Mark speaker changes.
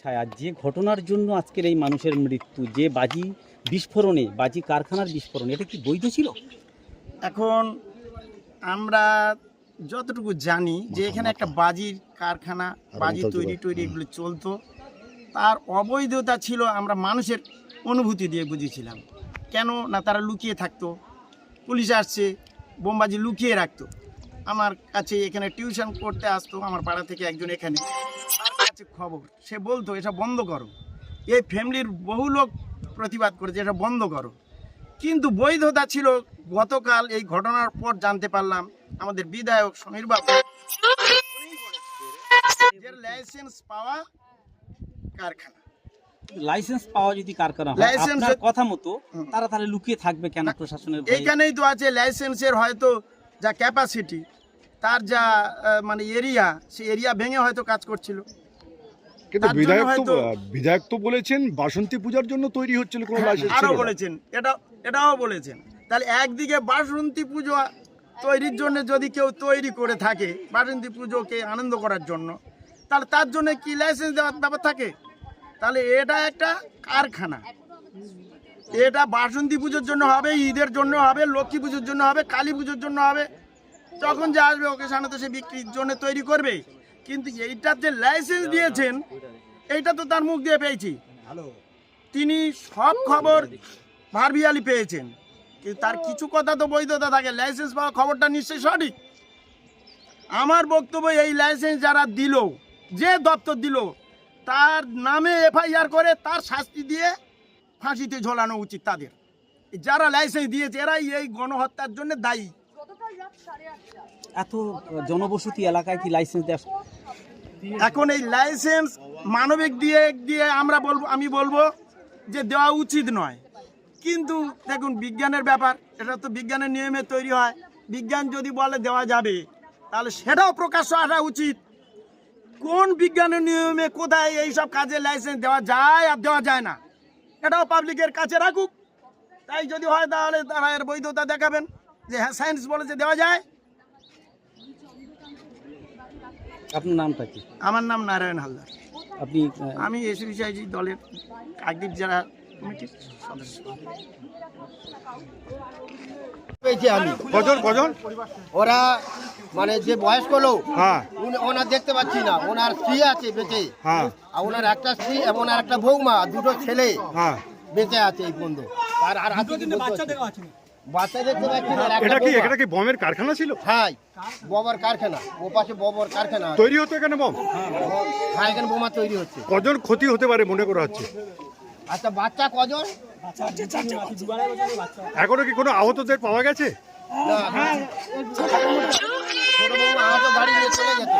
Speaker 1: ছায়া যে ঘটনার জন্য আজকের এই মানুষের মৃত্যু যে বাজি বিস্ফোরণে বাজি কারখানার বিস্ফোরণে এটা কি বৈধ ছিল?
Speaker 2: এখন আমরা যতটুকু জানি যে এখানে একটা বাজির কারখানা বাজি তৈরি টৈরি এগুলো চলতো। তার অবৈধতা ছিল আমরা মানুষের অনুভূতি দিয়ে বুঝেছিলাম। কেন না তারা লুকিয়ে থাকতো? পুলিশ আসছে বোমবাজি লুকিয়ে রাখতো। আমার কাছে এখানে টিউশন করতে আসতো আমার পাড়া থেকে একজন এখানে। কাছে খবর। সে বলতো এটা বন্ধ করো। এই ফ্যামিলির বহু লোক প্রতিবাদ করেছে এটা বন্ধ করো। কিন্তু বৈধতা ছিল গতকাল এই ঘটনার পর জানতে পারলাম আমাদের বিধায়ক সমীর বাবু লাইসেন্স পাওয়া কারখানা।
Speaker 1: লাইসেন্স পাওয়া যদি কারখানা
Speaker 2: লাইসেন্স-
Speaker 1: আপনার কথা মতো তারা তাহলে লুকিয়ে থাকবে কেন প্রশাসনের?
Speaker 2: এইখানেই তো আছে লাইসেন্সের হয়তো যা ক্যাপাসিটি তার যা মানে এরিয়া সে এরিয়া ভেঙে হয়তো কাজ করছিল।
Speaker 3: কিন্তু বিধায়ক তো বিধায়ক তো বলেছেন বাসন্তী পূজার জন্য তৈরি হচ্ছিল কোনো লাইসেন্স
Speaker 2: আরও বলেছেন এটা এটাও বলেছেন। তাহলে একদিকে বাসন্তী পুজো তৈরির জন্য যদি কেউ তৈরি করে থাকে বাসন্তী পুজোকে আনন্দ করার জন্য তাহলে তার জন্য কি লাইসেন্স দেওয়ার ব্যাপার থাকে? তাহলে এটা একটা কারখানা। এটা বাসন্তী পুজোর জন্য হবে ঈদের জন্য হবে লক্ষ্মী পুজোর জন্য হবে কালী পুজোর জন্য হবে। যখন যে আসবে ওকে সামনে তো সে বিক্রির জন্য তৈরি করবে কিন্তু এইটার যে লাইসেন্স দিয়েছেন এইটা তো তার মুখ দিয়ে পেয়েছি। তিনি সব খবর ভারবিয়ালি পেয়েছেন। কিন্তু তার কিছু কথা তো বৈধতা থাকে লাইসেন্স পাওয়া খবরটা নিশ্চয়ই সঠিক। আমার বক্তব্য এই লাইসেন্স যারা দিল যে দপ্তর দিল তার নামে এফআইআর করে তার শাস্তি দিয়ে ফাঁসিতে ঝোলানো উচিত তাদের। যারা লাইসেন্স দিয়েছে এরাই এই গণহত্যার জন্য দায়ী।
Speaker 1: এত জনবসতি এলাকায় কি লাইসেন্স দেওয়া
Speaker 2: এখন এই লাইসেন্স মানবিক দিয়ে দিয়ে আমরা বলব আমি বলব যে দেওয়া উচিত নয়। কিন্তু দেখুন, বিজ্ঞানের ব্যাপার, এটা তো বিজ্ঞানের নিয়মে তৈরি হয়। বিজ্ঞান যদি বলে দেওয়া যাবে, তাহলে সেটাও প্রকাশ্য আসা উচিত। কোন বিজ্ঞানের নিয়মে কোথায় এই সব কাজে লাইসেন্স দেওয়া যায় আর দেওয়া যায় না? এটাও পাবলিকের কাছে রাখুক। তাই যদি হয়, তাহলে তারা এর বৈধতা দেখাবেন। যে হ্যাঁ সায়েন্স বলেছে দেওয়া যায়।
Speaker 1: আপনার নামটা কি?
Speaker 2: আমার নাম নারায়ণ হালদার।
Speaker 1: আপনি
Speaker 2: আমি এসে বিষয়জি দলের কাকদ্বীপ জেলা কমিটির সদস্য।
Speaker 4: পেয়েছি আমি।
Speaker 3: কজন কজন?
Speaker 4: ওরা মানে যে বয়স্ক লোক
Speaker 3: হ্যাঁ।
Speaker 4: ওনার দেখতে পাচ্ছি না। ওনার স্ত্রী আছে বেঁচে।
Speaker 3: হ্যাঁ।
Speaker 4: আর ওনার একটা স্ত্রী এবং ওনার একটা বৌমা দুটো ছেলে
Speaker 3: হ্যাঁ।
Speaker 4: বেঁচে আছে এই বন্ধু। আর। বাচ্চা দেখতে পাচ্ছি না একটা
Speaker 3: এটা কি। এটা কি বমের কারখানা ছিল?
Speaker 4: হ্যাঁ ববর কারখানা। ও পাশে ববর কারখানা
Speaker 3: তৈরি হতো এখানে বম?
Speaker 4: হ্যাঁ এখানে বোমা তৈরি হচ্ছে।
Speaker 3: কজন ক্ষতি হতে পারে মনে করা হচ্ছে?
Speaker 4: আচ্ছা বাচ্চা কজন?
Speaker 3: এখনও কি কোনো আহতদের পাওয়া গেছে?
Speaker 4: ছোট বৌমা আহত গাড়ি নিয়ে চলে গেছে।